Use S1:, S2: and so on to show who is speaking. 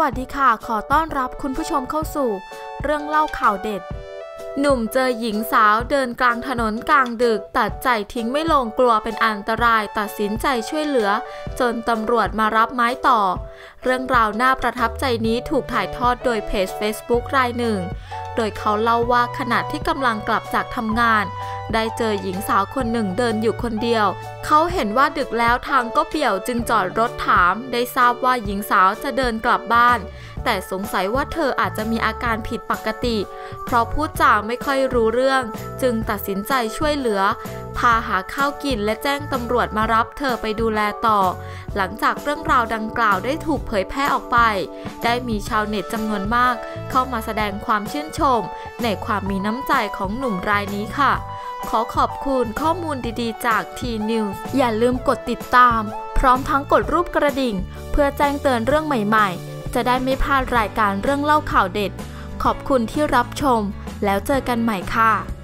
S1: วัสดีค่ะ ขอต้อนรับคุณผู้ชมเข้าสู่ เรื่องเล่าข่าวเด็ด หนุ่มเจอหญิงสาวเดินกลางถนนกลางดึก ตัดใจทิ้งไม่ลงกลัวเป็นอันตรายตัดสินใจช่วยเหลือ จนตำรวจมารับไม้ต่อ เรื่องราวน่าประทับใจนี้ถูกถ่ายทอดโดยเพจ Facebook รายหนึ่ง โดยเขาเล่าว่าขณะที่กำลังกลับจากทำงาน ได้เจอหญิงสาวคนหนึ่งเดินอยู่คนเดียว เขาเห็นว่าดึกแล้วทางก็เปี่ยวจึงจอดรถถาม ได้ทราบว่าหญิงสาวจะเดินกลับบ้าน แต่สงสัยว่าเธออาจจะมีอาการผิดปกติ เพราะพูดจาไม่ค่อยรู้เรื่อง จึงตัดสินใจช่วยเหลือ พาหาข้าวกินและแจ้งตำรวจมารับเธอไปดูแลต่อ หลังจากเรื่องราวดังกล่าวได้ถูกเผยแพร่ออกไป ได้มีชาวเน็ตจำนวนมาก เข้ามาแสดงความชื่นชม ในความมีน้ำใจของหนุ่มรายนี้ค่ะ ขอขอบคุณข้อมูลดีๆ จาก T News อย่าลืมกดติดตาม พร้อมทั้งกดรูปกระดิ่ง เพื่อแจ้งเตือนเรื่องใหม่ๆ จะได้ไม่พลาดรายการเรื่องเล่าข่าวเด็ด ขอบคุณที่รับชม แล้วเจอกันใหม่ค่ะ